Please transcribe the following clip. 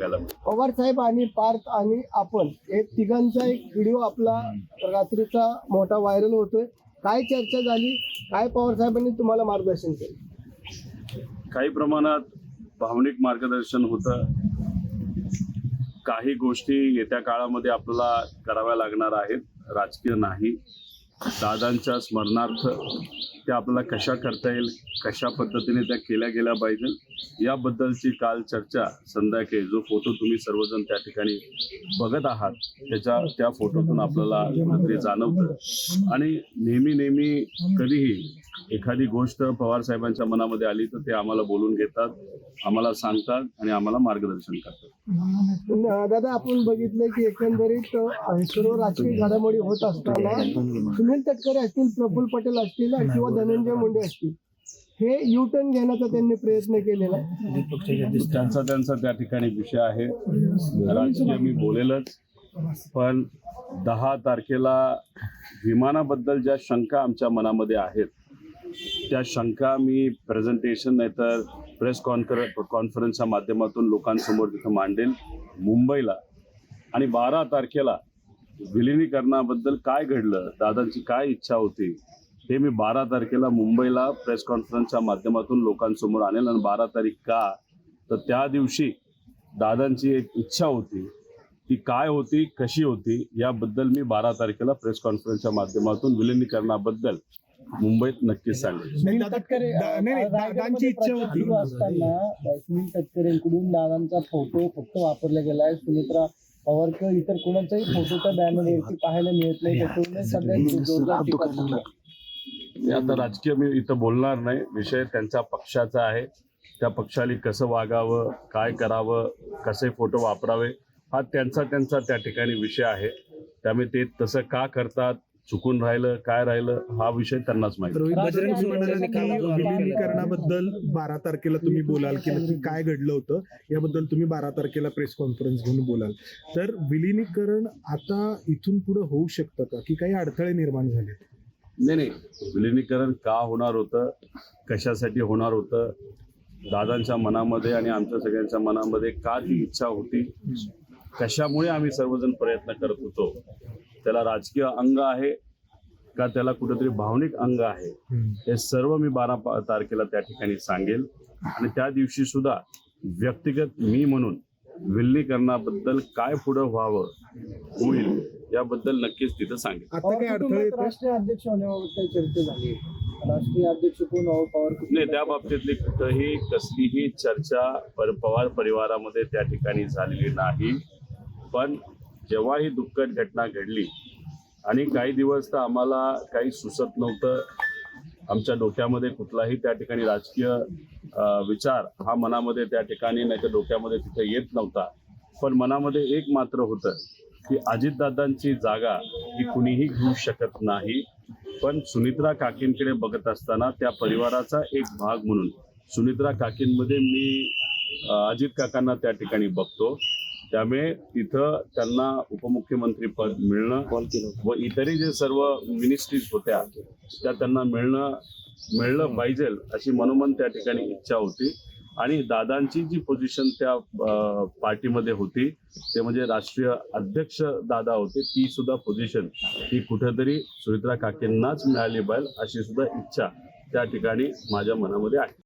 पवार साहेब आणि पार्थ आणि आपण हे तिघांचा एक व्हिडिओ आपला रात्रीचा मोठा व्हायरल होतोय. काय चर्चा झाली? काय पवार साहेबांनी तुम्हाला मार्गदर्शन केलं? काही प्रमाणात भावनिक मार्गदर्शन होतं. काही गोष्टी येत्या काळामध्ये आपल्याला कराव्या लागणार आहेत. राजकीय नाही. दादांच्या स्मरणार्थ त्या आपल्याला कशा करता येईल कशा पद्धतीने त्या केल्या गेल्या पाहिजे याबद्दलची काल चर्चा संध्याकाळी जो फोटो तुम्ही सर्वजण त्या ठिकाणी बघत आहात त्याच्या त्या फोटोतून आपल्याला कुठेतरी जाणवतं. आणि नेहमी नेहमी कधीही एखादी गोष्ट पवार साहेबांच्या मनामध्ये आली तर ते आम्हाला बोलून घेतात आम्हाला सांगतात आणि आम्हाला मार्गदर्शन करतात. दादा आपण बघितलं की एकंदरीत सर्व राजकीय घडामोडी होत असताना सुनील तटकरे असतील प्रफुल्ल पटेल असतील किंवा धनंजय मुंडे असतील हे यू टर्न घेण्याचा त्यांनी प्रयत्न केलेला त्यांचा त्यांचा त्या ठिकाणी विषय आहे. राजकीय मी बोलेलच पण दहा तारखेला विमानाबद्दल ज्या शंका आमच्या मनामध्ये आहेत त्या शंका मी प्रेझेंटेशन नाहीतर प्रेस कॉन्फर कॉन्फरन्सच्या माध्यमातून लोकांसमोर तिथं मांडेल. मुंबईला. आणि बारा तारखेला विलिनीकरणाबद्दल काय घडलं दादांची काय इच्छा होती हे मी बारा तारखेला मुंबईला प्रेस कॉन्फरन्सच्या माध्यमातून लोकांसमोर आणेल. आणि बारा तारीख का? तर त्या दिवशी दादांची एक इच्छा होती ती काय होती कशी होती याबद्दल मी बारा तारखेला प्रेस कॉन्फरन्सच्या माध्यमातून विलिनीकरणाबद्दल मुंबईत नक्कीच सांगेल सुनील तटकरे दा- नाही, नाही, दादांची इच्छा होती. सुरू असताना सुनील तटकरेंकडून दादांचा फोटो फक्त वापरला गेलाय. सुमित्रा पवारकर इतर कोणाचाही फोटो त्या बॅनरवरती पाहायला मिळत नाही. त्याच्यामुळे सध्या जोरदार टीका सुरू. आहे. मी आता राजकीय मी इथं बोलणार नाही. विषय त्यांच्या पक्षाचा आहे. त्या पक्षाने कसं वागावं काय करावं कसे फोटो वापरावे हा त्यांचा त्यांचा त्या ठिकाणी विषय आहे. त्यामुळे ते तसं का करतात चुकून राहिलं काय राहिलं हा विषय त्यांनाच माहिती. बजरंग विलिनीकरणाबद्दल बारा तारखेला तुम्ही बोलाल की नक्की काय घडलं होतं याबद्दल तुम्ही बारा तारखेला प्रेस कॉन्फरन्स घेऊन बोलाल. तर विलिनीकरण आता इथून पुढे होऊ शकतं का? की काही अडथळे निर्माण झाले नाही नाही. विलिनीकरण का होणार होतं? कशासाठी होणार होतं? दादांच्या मनामध्ये आणि आमच्या सगळ्यांच्या मनामध्ये का ती इच्छा होती? कशामुळे आम्ही सर्वजण प्रयत्न करत होतो? त्याला राजकीय अंग आहे का त्याला कुठेतरी भावनिक अंग आहे हे सर्व मी बारा तारखेला त्या ठिकाणी सांगेल. आणि त्या दिवशी सुद्धा व्यक्तिगत मी म्हणून विलिनीकरणाबद्दल काय पुढं व्हावं होईल याबद्दल नक्कीच तिथं सांगेल. आता अडथळे राष्ट्रीय अध्यक्ष होण्याबाबत काही चर्चा झाली राष्ट्रीय अध्यक्ष कोण व्हावं? पवार नाही? त्या बाबतीतली कुठंही कसलीही चर्चा पर पवार परिवारामध्ये त्या ठिकाणी झालेली नाही. पण जेव्हा ही दुःखद घटना घडली आणि काही दिवस तर आम्हाला काही सुचत नव्हतं. आमच्या डोक्यामध्ये कुठलाही त्या ठिकाणी राजकीय विचार हा मनामध्ये त्या ठिकाणी नाही तर डोक्यामध्ये तिथे येत नव्हता. पण मनामध्ये एक मात्र होतं की अजितदादांची जागा ही कुणीही घेऊ शकत नाही. पण सुनित्रा काकींकडे बघत असताना त्या परिवाराचा एक भाग म्हणून सुनित्रा काकींमध्ये मी अजित काकांना त्या ठिकाणी बघतो. त्यामुळे तिथं त्यांना उपमुख्यमंत्री पद मिळणं व इतरही जे सर्व मिनिस्ट्रीज होत्या त्या त्यांना मिळणं मिळलं पाहिजे अशी मनोमन त्या ठिकाणी इच्छा होती. आणि दादांची जी पोझिशन त्या पार्टीमध्ये होती ते म्हणजे राष्ट्रीय अध्यक्ष दादा होते ती सुद्धा पोझिशन ही कुठेतरी सुमित्रा काकेंनाच मिळाली पाहिजे अशी सुद्धा इच्छा त्या ठिकाणी माझ्या मनामध्ये आहे.